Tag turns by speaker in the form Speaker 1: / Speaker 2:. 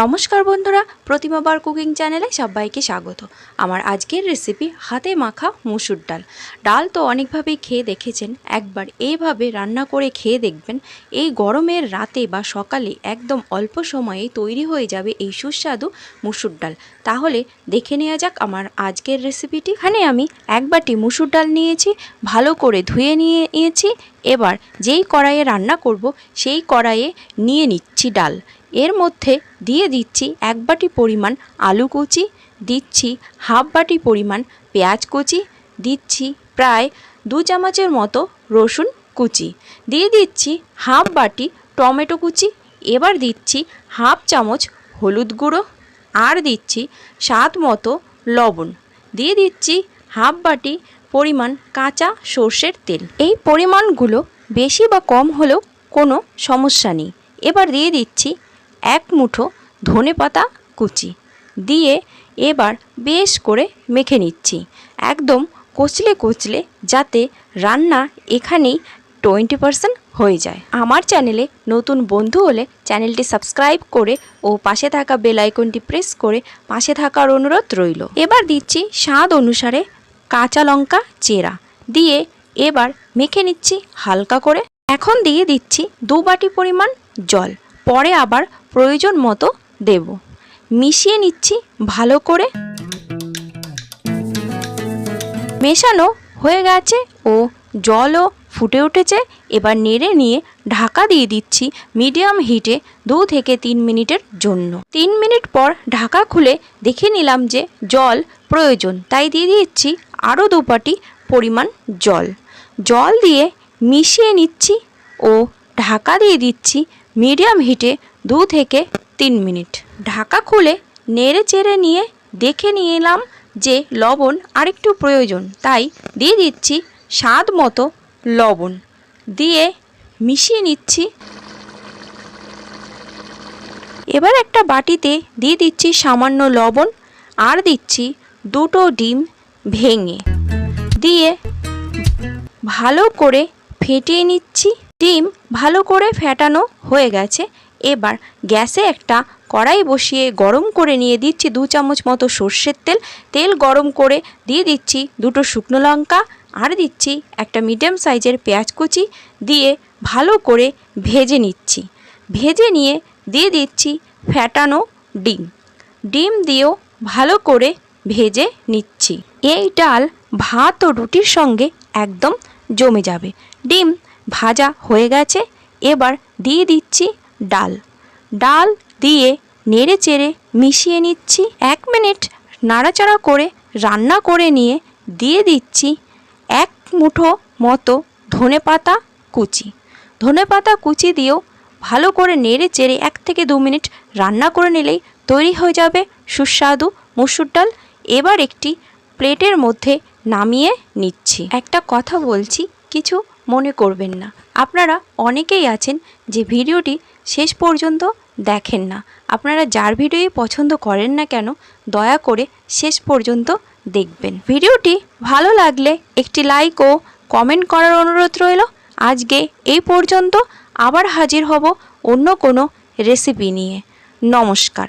Speaker 1: নমস্কার বন্ধুরা, প্রতিমা বার কুকিং চ্যানেলে সবাইকে স্বাগত। আমার আজকের রেসিপি হাতে মাখা মুসুর ডাল। ডাল তো অনেকভাবেই খেয়ে দেখেছেন, একবার এইভাবে রান্না করে খেয়ে দেখবেন, এই গরমের রাতে বা সকালে একদম অল্প সময়ে তৈরি হয়ে যাবে এই সুস্বাদু মুসুর ডাল। তাহলে দেখে নেওয়া যাক আমার আজকের রেসিপিটি এখানে আমি এক বাটি মুসুর ডাল নিয়েছি, ভালো করে ধুয়ে নিয়ে নিয়েছি, এবার যেই কড়াইয়ে রান্না করব, সেই কড়াইয়ে নিয়ে নিচ্ছি ডাল। এর মধ্যে দিয়ে দিচ্ছি এক বাটি পরিমাণ আলু কুচি, দিচ্ছি হাফ বাটি পরিমাণ পেঁয়াজ কুচি, দিচ্ছি প্রায় দু চামচের মতো রসুন কুচি। দিয়ে দিচ্ছি হাফ বাটি টমেটো কুচি, এবার দিচ্ছি হাফ চামচ হলুদ গুঁড়ো আর দিচ্ছি স্বাদ মতো লবণ। দিয়ে দিচ্ছি হাফ বাটি পরিমাণ কাঁচা সর্ষের তেল। এই পরিমাণগুলো বেশি বা কম হলেও কোনো সমস্যা নেই। এবার দিয়ে দিচ্ছি এক মুঠো ধনে পাতা কুচি দিয়ে এবার বেশ করে মেখে নিচ্ছি। একদম কচলে কচলে যাতে রান্না এখানেই টোয়েন্টি পারসেন্ট হয়ে যায়। আমার চ্যানেলে নতুন বন্ধু হলে চ্যানেলটি সাবস্ক্রাইব করে ও পাশে থাকা বেল আইকনটি প্রেস করে পাশে থাকার অনুরোধ রইল। এবার দিচ্ছি স্বাদ অনুসারে কাঁচা লঙ্কা চেরা দিয়ে এবার মেখে নিচ্ছি হালকা করে। এখন দিয়ে দিচ্ছি দু বাটি পরিমাণ জল। পরে আবার প্রয়োজন মতো দেব। মিশিয়ে নিচ্ছি ভালো করে। মেশানো হয়ে গেছে ও জলও ফুটে উঠেছে। এবার নেড়ে নিয়ে ঢাকা দিয়ে দিচ্ছি মিডিয়াম হিটে দু থেকে তিন মিনিটের জন্য। তিন মিনিট পর ঢাকা খুলে দেখে নিলাম যে জল প্রয়োজন। তাই দিয়ে দিচ্ছি আরও দুপাটি পরিমাণ জল। জল দিয়ে মিশিয়ে নিচ্ছি ও ঢাকা দিয়ে দিচ্ছি মিডিয়াম হিটে দু থেকে তিন মিনিট। ঢাকা খুলে নেড়ে চেড়ে নিয়ে দেখে নিয়ে এলাম যে লবণ আরেকটু প্রয়োজন। তাই দিয়ে দিচ্ছি স্বাদ মতো লবণ। দিয়ে মিশিয়ে নিচ্ছি। এবার একটা বাটিতে দিয়ে দিচ্ছি সামান্য লবণ আর দিচ্ছি দুটো ডিম ভেঙে। দিয়ে ভালো করে ফেটিয়ে নিচ্ছি। ডিম ভালো করে ফেটানো হয়ে গেছে। এবার গ্যাসে একটা কড়াই বসিয়ে গরম করে নিয়ে দিচ্ছি দু চামচ মতো সর্ষের তেল। তেল গরম করে দিয়ে দিচ্ছি দুটো শুকনো লঙ্কা আর দিচ্ছি একটা মিডিয়াম সাইজের পেঁয়াজ কুচি দিয়ে ভালো করে ভেজে নিচ্ছি। ভেজে নিয়ে দিয়ে দিচ্ছি ফ্যাটানো ডিম। ডিম দিয়েও ভালো করে ভেজে নিচ্ছি। এই ডাল, ভাত ও রুটির সঙ্গে একদম জমে যাবে। ডিম ভাজা হয়ে গেছে। এবার দিয়ে দিচ্ছি ডাল। ডাল দিয়ে নেড়ে চেড়ে মিশিয়ে নিচ্ছি এক মিনিট নাড়াচাড়া করে রান্না করে নিয়ে দিয়ে দিচ্ছি এক মুঠো মতো ধনে পাতা কুচি। ধনে পাতা কুচি দিয়েও ভালো করে নেড়ে চেড়ে এক থেকে দু মিনিট রান্না করে নিলেই তৈরি হয়ে যাবে সুস্বাদু মসুর ডাল। এবার একটি প্লেটের মধ্যে নামিয়ে নিচ্ছি। একটা কথা বলছি, কিছু মনে করবেন না। আপনারা অনেকেই আছেন যে ভিডিওটি শেষ পর্যন্ত দেখেন না। আপনারা যার ভিডিওই পছন্দ করেন না কেন, দয়া করে শেষ পর্যন্ত দেখবেন। ভিডিওটি ভালো লাগলে একটি লাইক ও কমেন্ট করার অনুরোধ রইল। আজকে এই পর্যন্ত আবার হাজির হব অন্য কোনো রেসিপি নিয়ে। নমস্কার।